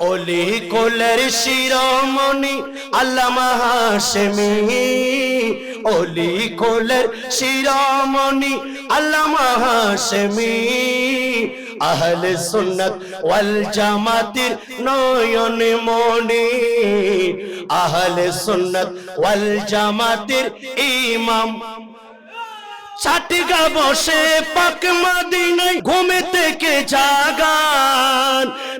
অলি কোলের শিরোমণি আল্লামা হাশেমি। অলি কোলের শিরোমণি আল্লামা হাশেমি। আহলে সুন্নাত ওয়াল জামাতির নয়ন মনি আহলে সুন্নাত ওয়াল জামাতির ইমাম। চাটিগা বসে পাক মদিনায় ঘুমে থেকে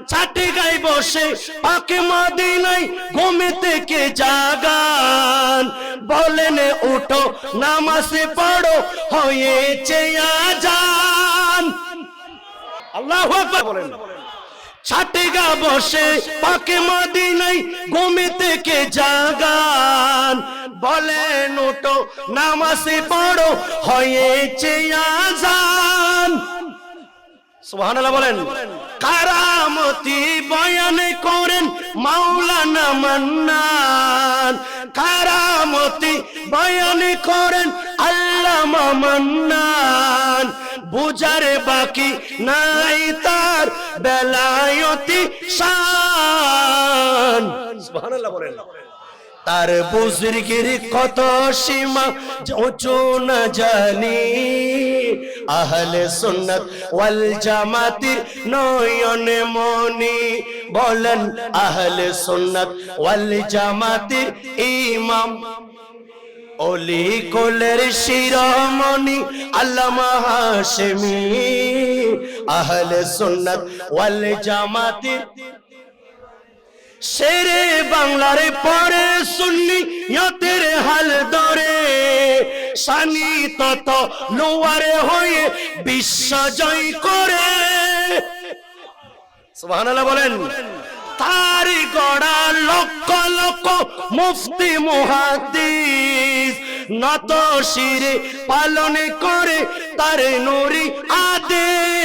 জাগান চাটিগায় বসে, পাক মদিনায় ঘুমে থেকে জাগান। বলেন, উঠো, নামাজে পড়ো, হয়েছে আজান। আল্লাহু বলেন। ছাটেগা বসে, পাকে মদিনাই ঘুমে থেকে জাগান। বলেন ওটো নামাজে পড়ো, হয়েছে আজান। সুবহানাল্লাহ বলেন। কারামতি বয়ান করেন মাওলানা মান্নান। কারামতি বয়ান করেন আল্লামা মান্নান। বুঝারে বাকি নাই তার বেলায়তি শান। সুবহানাল্লাহ বলেন। তার বুজুর্গের কত সীমা উঁচু না জানি। আহলে সুন্নাত ওয়াল জামাতির নয়ন মনি বলেন, আহলে সুন্নাত ওয়াল জামাতির ইমাম। অলি কোলের শিরোমণি আল্লামা হাশেমি। আহলে সুন্নাত ওয়াল জামাতির শেরে বাংলার পরে শুননি ইয়াতের হাল ধরে। সানি তত লোয়ারে হয়ে বিশ্ব জয় করে। সুবহানাল্লাহ বলেন, তার গড়া লক্ষ লক্ষ মুফতি মুহাদ্দিস নত শিরে পালন করে, তার নুরি আদেশ।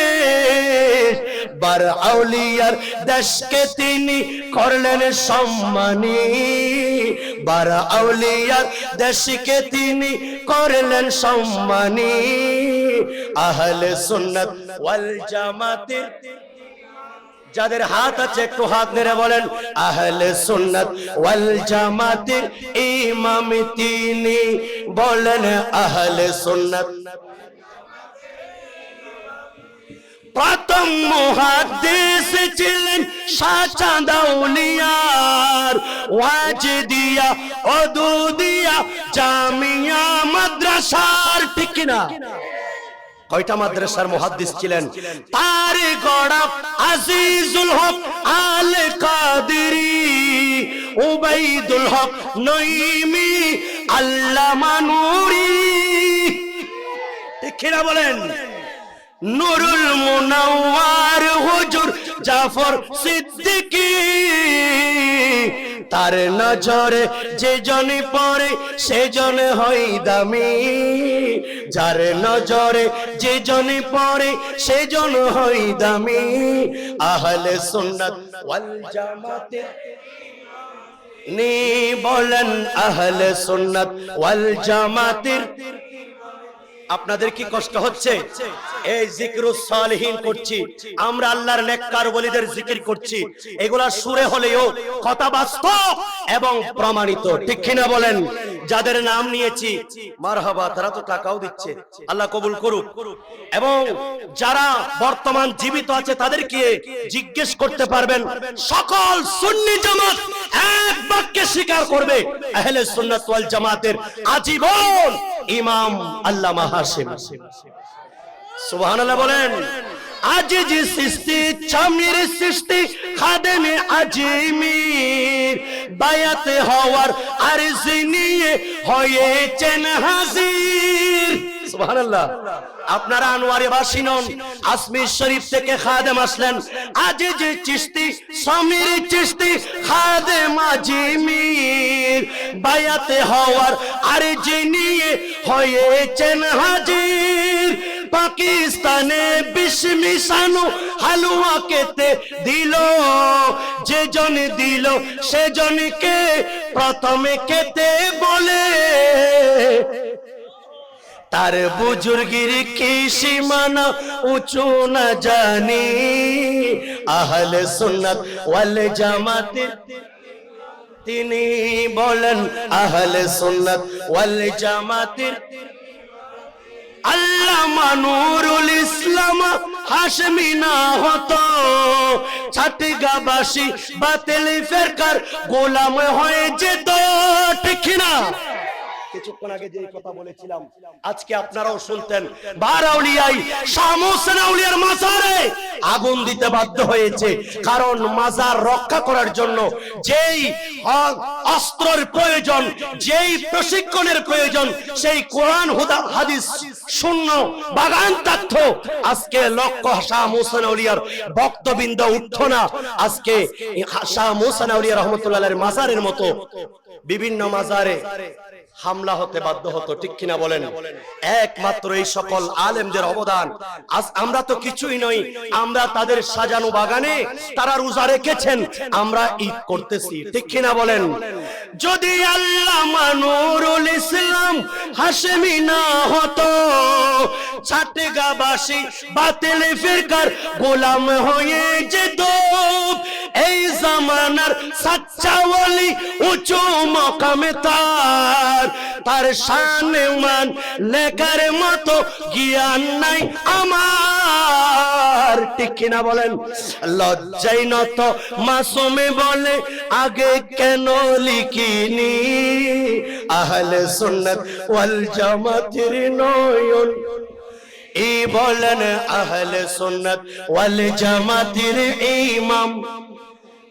বার আউলিয়ার দেশকে তিনি করলেন সম্মানী। বার আউলিয়ার দেশকে তিনি করলেন সম্মানী। আহলে সুন্নাত ওয়াল জামাতের যাদের হাত আছে, একটু হাত নেড়ে বলেন। আহলে সুন্নাত ওয়াল জামাতের ইমাম তিনি বলেন, আহলে সুন্নাত প্রথম মুহাদ্দিস ছিলেন সাচা দাউলিয়ার। ওয়াজ দিয়া অদু দিয়া জামিয়া মাদ্রাসার, ঠিক না কয়টা মাদ্রাসার মুহাদ্দিস ছিলেন? তার গড়া আজিজুল হক আল কাদেরি উবাইদুল হক নইমি, আল্লামা নুরি। ঠিক কিনা বলেন? নুরুল মুনাওয়ার হুজুর জাফর সিদ্দিকী। তার নজরে যে জনে পড়ে সে জনে হয় দামি। যার নজরে যে পড়ে সে জন হয় দামি। আহলে সুন্নাত ওয়াল জামাতে নি বলেন আহলে সুন্নাত ওয়াল জামাতের আপনাদের কি কষ্ট হচ্ছে। এই জিক্র সালহীন করছি। আমরা আল্লাহর নেককার বলিদের জিকির করছি। এগুলা সুরে হলেও কথা বাস্তব এবং প্রমাণিত। ঠিক কিনা বলেন? যাদের নাম নিয়েছি, মারহাবা, তারা তো টাকাও দিচ্ছে। আল্লাহ কবুল করুক। এবং যারা বর্তমান জীবিত আছে, তাদেরকে জিজ্ঞেস করতে পারবেন, সকল সুন্নি জামাত এক বাক্যে স্বীকার করবে, আহলে সুন্নাত ওয়াল জামাতের আজীবন ইমাম আল্লামা হাসিম সুবহানাল্লাহ বলেন আজিজ সৃষ্টি চামির সৃষ্টি খাদেমে আজিমির বায়াতে হওয়ার আরজি নিয়ে হয়েছেন হাজির। সুবহানাল্লাহ। আপনারা আনোয়ারে বাসী নন আসমির শরীফ থেকে খাদেম আসলেন। আজ যে চিস্তি সমীর চিস্তি খাদেম আজিমির বায়াতে হওয়ার আর যে নিয়ে হয়েছেন হাজির। পাকিস্তানে বিষ মিশানো হালুয়া কেতে দিল। যে জন দিল সে জনকে প্রথমে কেতে বলে। তার বুজুর্গির কি সীমানা উঁচু না জানি। আহলে সুন্নাত ওয়াল জামাতের তিনি বলেন, আহলে সুন্নাত ওয়াল জামাতের আল্লামা নুরুল ইসলাম হাসমি না হতো। ছাতিগাবাসী বাতিল ফেরকার গোলাম হয়ে যেত। ঠিক না কিছুক্ষণ আগে যে কথা বলেছিলাম আজকে আপনারাও শুনতেন বারাউলিয়াই শামুসেন আউলিয়ার মাজারে আগুন দিতে বাধ্য হয়েছে। কারণ মাজার রক্ষা করার জন্য যেই অস্ত্রের প্রয়োজন যেই প্রশিক্ষণের প্রয়োজন সেই কোরআন হুদা হাদিস শূন্য বাগান তথ্য আজকে লক্ষ শাহ মুসান আউলিয়ার বক্তবিন্দ উঠত না। আজকে শাহ মুসান আউলিয়া রহমতুল্লাহ মাজারের মতো বিভিন্ন মাজারে হামলা হতে বাধ্য হতো ঠিক কিনা বলেন? একমাত্র এই সকল আলেমদের অবদান। আজ আমরা তো কিছুই নই আমরা তাদের সাজানো বাগানে তারা রোজা রেখেছেন। আমরা ঈদ করতেছি ঠিক কিনা বলেন? যদি আল্লাহ মানুরুল ইসলাম হাসেমি না হতো ছাটগাবাসী বাতিল ফিরকার গোলাম হয়ে যেত। এই জামানার সাচ্চা ওলি উঁচু মকামে তার তার শানে মান লেখার মতো জ্ঞান নাই আমার। ঠিক কিনা বলেন? লজ্জাই নত মাসুমে বলে, আগে কেন লিখিনি? আহলে সুন্নাত ওয়াল জামাতের নয়ন। এই বলেন আহলে সুন্নাত ওয়াল জামাতের ইমাম।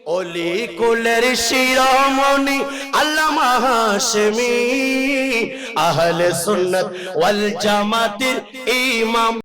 অলি কুলের শিরোমণি আল্লামা হাশমি আহলে সুন্নাত ওয়াল জামাতের ইমাম।